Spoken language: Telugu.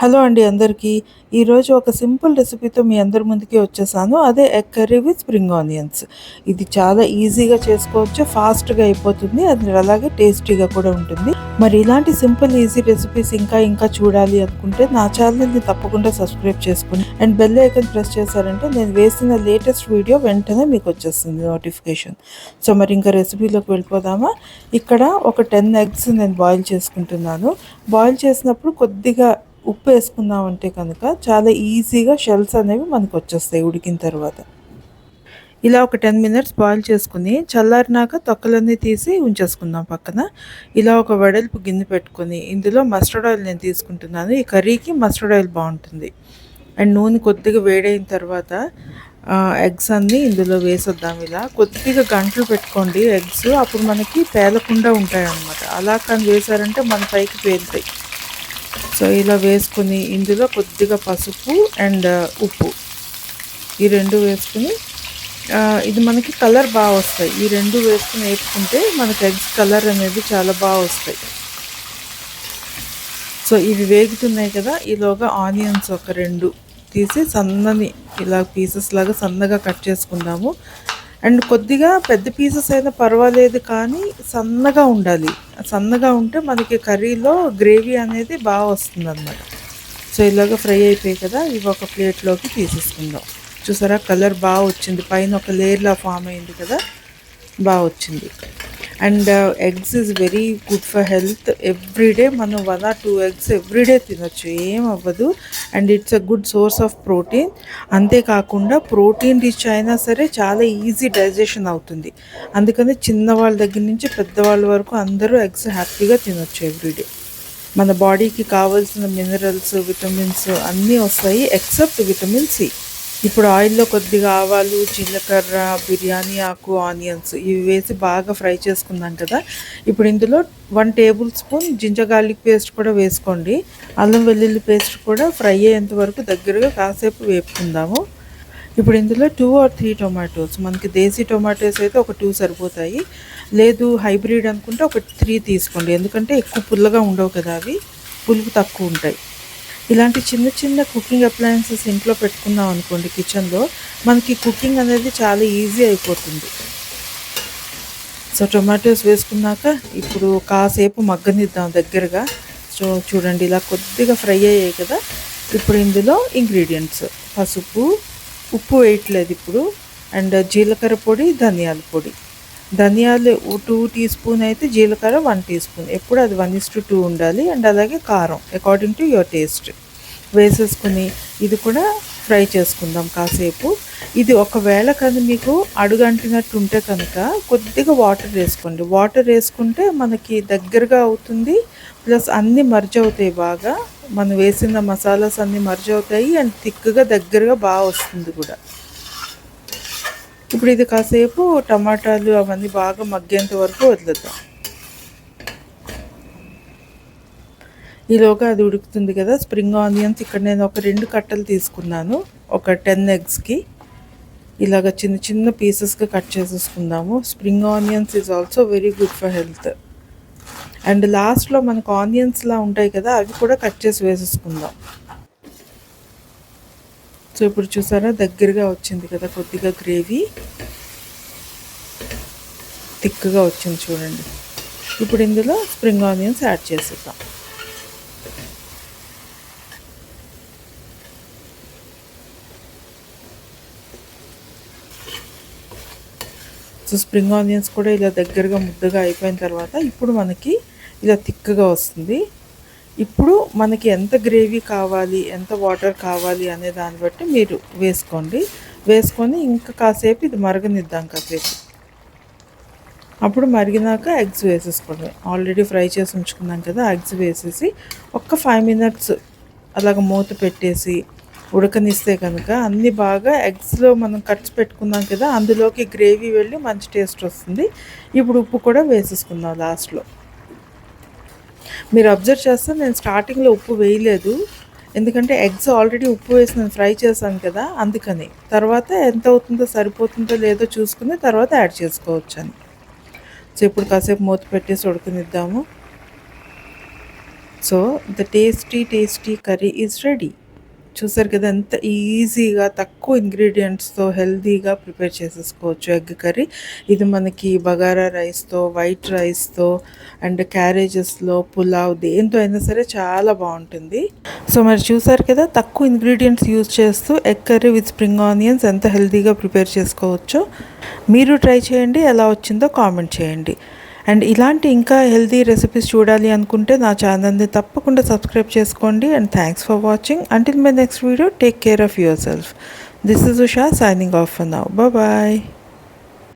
హలో అండి అందరికీ. ఈరోజు ఒక సింపుల్ రెసిపీతో మీ అందరి ముందుకే వచ్చేసాను. అదే egg curry with spring onions. ఇది చాలా ఈజీగా చేసుకోవచ్చు ఫాస్ట్గా అయిపోతుంది అది అలాగే టేస్టీగా కూడా ఉంటుంది. మరి ఇలాంటి సింపుల్ ఈజీ రెసిపీస్ ఇంకా ఇంకా చూడాలి అనుకుంటే నా ఛానల్ని తప్పకుండా సబ్స్క్రైబ్ చేసుకుని అండ్ బెల్ ఐకన్ ప్రెస్ చేశారంటే నేను వేసిన లేటెస్ట్ వీడియో వెంటనే మీకు వచ్చేస్తుంది నోటిఫికేషన్. సో మరి ఇంకా రెసిపీలోకి వెళ్ళిపోదామా? ఇక్కడ ఒక టెన్ ఎగ్స్ నేను బాయిల్ చేసుకుంటున్నాను. బాయిల్ చేసినప్పుడు కొద్దిగా ఉప్పు వేసుకున్నామంటే కనుక చాలా ఈజీగా షెల్స్ అనేవి మనకు వచ్చేస్తాయి ఉడికిన తర్వాత. ఇలా ఒక టెన్ మినిట్స్ బాయిల్ చేసుకుని చల్లారినాక తొక్కలన్నీ తీసి ఉంచేసుకుందాం పక్కన. ఇలా ఒక వెడల్పు గిన్నె పెట్టుకొని ఇందులో మస్టర్డ్ ఆయిల్ నేను తీసుకుంటున్నాను. ఈ కర్రీకి మస్టర్డ్ ఆయిల్ బాగుంటుంది. అండ్ నూనె కొద్దిగా వేడైన తర్వాత ఎగ్స్ అన్నీ ఇందులో వేసొద్దాం ఇలా. కొద్దిగా గంటలు పెట్టుకోండి ఎగ్స్. అప్పుడు మనకి పేలకుండా ఉంటాయి అన్నమాట అలా కానీ వేసారంటే మన పైకి పేలుతాయి. సో ఇలా వేసుకుని ఇందులో కొద్దిగా పసుపు అండ్ ఉప్పు. ఈ రెండు వేసుకుని ఇది మనకి కలర్ బాగా వస్తాయి. ఈ రెండు వేసుకుని వేసుకుంటే మనకి ఎగ్స్ కలర్ అనేది చాలా బాగా వస్తాయి. సో ఇవి వేగుతున్నాయి కదా ఈలోగా ఆనియన్స్ ఒక రెండు తీసి సన్నని ఇలా పీసెస్ లాగా సన్నగా కట్ చేసుకుందాము. అండ్ కొద్దిగా పెద్ద పీసెస్ అయినా పర్వాలేదు కానీ సన్నగా ఉండాలి. సన్నగా ఉంటే మనకి కర్రీలో గ్రేవీ అనేది బాగా వస్తుంది అనమాట సో ఇలాగ ఫ్రై అయిపోయాయి కదా ఇవి ఒక ప్లేట్లోకి తీసేసుకుందాం. చూసారా కలర్ బాగా వచ్చింది. పైన ఒక లేయర్లా ఫామ్ అయింది కదా బాగా వచ్చింది. And uh, eggs is very good for health. Everyday మనం one or two eggs everyday తినొచ్చు. ఏం అవ్వదు. And it's a good source of protein. అంతేకాకుండా ప్రోటీన్ రిచ్ అయినా సరే చాలా ఈజీ డైజెషన్ అవుతుంది. అందుకని చిన్నవాళ్ళ దగ్గర నుంచి పెద్దవాళ్ళ వరకు అందరూ ఎగ్స్ హ్యాపీగా తినొచ్చు ఎవ్రీడే మన బాడీకి కావాల్సిన మినరల్స్ విటమిన్స్ అన్నీ వస్తాయి ఎక్సెప్ట్ విటమిన్ సి. ఇప్పుడు ఆయిల్లో కొద్దిగా ఆవాలు జీలకర్ర బిర్యానీ ఆకు ఆనియన్స్ ఇవి వేసి బాగా ఫ్రై చేసుకున్నాం కదా. ఇప్పుడు ఇందులో one tablespoon ginger garlic paste కూడా వేసుకోండి. అల్లం వెల్లుల్లి పేస్ట్ కూడా ఫ్రై అయ్యేంత వరకు దగ్గరగా కాసేపు వేపుకుందాము. ఇప్పుడు ఇందులో టూ ఆర్ త్రీ టొమాటోస్. మనకి దేశీ టొమాటోస్ అయితే ఒక టూ సరిపోతాయి. లేదు హైబ్రిడ్ అనుకుంటే ఒక త్రీ తీసుకోండి. ఎందుకంటే ఎక్కువ పుల్లగా ఉండవు కదా అవి. పులుపు తక్కువ ఉంటాయి. ఇలాంటి చిన్న చిన్న కుకింగ్ అప్లయన్సెస్ ఇంట్లో పెట్టుకున్నాం అనుకోండి కిచెన్లో మనకి కుకింగ్ అనేది చాలా ఈజీ అయిపోతుంది. సో టొమాటోస్ వేసుకున్నాక ఇప్పుడు కాసేపు మగ్గనిద్దాం దగ్గరగా. సో చూడండి ఇలా కొద్దిగా ఫ్రై అయ్యాయి కదా. ఇప్పుడు ఇందులో ఇంగ్రీడియంట్స్ పసుపు ఉప్పు వేయట్లేదు ఇప్పుడు. అండ్ జీలకర్ర పొడి ధనియాల పొడి. ధనియాలు టూ టీ స్పూన్ అయితే జీలకర్ర వన్ టీ స్పూన్. ఎప్పుడు అది వన్ ఇస్ టు టూ ఉండాలి. అండ్ అలాగే కారం అకార్డింగ్ టు యువర్ టేస్ట్ వేసేసుకుని ఇది కూడా ఫ్రై చేసుకుందాం కాసేపు. ఇది ఒకవేళ కనుక మీకు అడుగంటినట్టు ఉంటే కనుక కొద్దిగా వాటర్ వేసుకోండి. వాటర్ వేసుకుంటే మనకి దగ్గరగా అవుతుంది. ప్లస్ అన్నీ మర్జ్ అవుతాయి బాగా. మనం వేసిన మసాలాస్ అన్నీ మర్జ్ అవుతాయి. అండ్ థిక్గా దగ్గరగా బాగా వస్తుంది కూడా. ఇప్పుడు ఇది కాసేపు టమాటాలు అవన్నీ బాగా మగ్గేంత వరకు వదులుతాం. ఈలోగా అది ఉడుకుతుంది కదా స్ప్రింగ్ ఆనియన్స్. ఇక్కడ నేను ఒక రెండు కట్టలు తీసుకున్నాను ఒక టెన్ ఎగ్స్కి ఇలాగ చిన్న చిన్న పీసెస్గా కట్ చేసేసుకుందాము. Spring onions is also very good for health and లాస్ట్లో మనకు ఆనియన్స్లా ఉంటాయి కదా అవి కూడా కట్ చేసి వేసేసుకుందాం. సో ఇప్పుడు చూసారా దగ్గరగా వచ్చింది కదా కొద్దిగా గ్రేవీ. థిక్గా వచ్చింది చూడండి. ఇప్పుడు ఇందులో స్ప్రింగ్ ఆనియన్స్ యాడ్ చేసేద్దాం. సో స్ప్రింగ్ ఆనియన్స్ కూడా ఇలా దగ్గరగా ముద్దగా అయిపోయిన తర్వాత ఇప్పుడు మనకి ఇలా థిక్గా వస్తుంది. ఇప్పుడు మనకి ఎంత గ్రేవీ కావాలి ఎంత వాటర్ కావాలి అనే దాన్ని బట్టి మీరు వేసుకోండి. వేసుకొని ఇంకా కాసేపు ఇది మరగనిద్దాం కాసేపు. అప్పుడు మరిగినాక ఎగ్స్ వేసేసుకోండి. ఆల్రెడీ ఫ్రై చేసి ఉంచుకున్నాం కదా ఎగ్స్ వేసేసి ఒక్క ఫైవ్ మినిట్స్ అలాగ మూత పెట్టేసి ఉడకనిస్తే కనుక అన్నీ బాగా ఎగ్స్లో మనం కట్స్ పెట్టుకున్నాం కదా అందులోకి గ్రేవీ వెళ్ళి మంచి టేస్ట్ వస్తుంది. ఇప్పుడు ఉప్పు కూడా వేసేసుకుందాం లాస్ట్లో మీరు అబ్జర్వ్ చేస్తే నేను స్టార్టింగ్లో ఉప్పు వేయలేదు. ఎందుకంటే ఎగ్స్ ఆల్రెడీ ఉప్పు వేసి నేను ఫ్రై చేశాను కదా అందుకని. తర్వాత ఎంత అవుతుందో సరిపోతుందో లేదో చూసుకుని తర్వాత యాడ్ చేసుకోవచ్చు అని సో ఇప్పుడు కాసేపు మూత పెట్టేసి ఉడకనిద్దాము. So the tasty tasty curry is ready చూసారు కదా ఎంత ఈజీగా తక్కువ ఇంగ్రీడియంట్స్తో హెల్తీగా ప్రిపేర్ చేసేసుకోవచ్చు ఎగ్ కర్రీ ఇది మనకి బగారా రైస్తో వైట్ రైస్తో అండ్ క్యారేజెస్లో పులావ్ దేంతో అయినా సరే చాలా బాగుంటుంది. సో మరి చూసారు కదా తక్కువ ఇంగ్రీడియంట్స్ యూజ్ చేస్తూ egg curry with spring onions ఎంత హెల్తీగా ప్రిపేర్ చేసుకోవచ్చో. మీరు ట్రై చేయండి ఎలా వచ్చిందో కామెంట్ చేయండి. అండ్ ఇలాంటి ఇంకా హెల్తీ రెసిపీస్ చూడాలి అనుకుంటే నా ఛానల్ని తప్పకుండా సబ్స్క్రైబ్ చేసుకోండి and thanks for watching until my next video take care of yourself this is Usha signing off now bye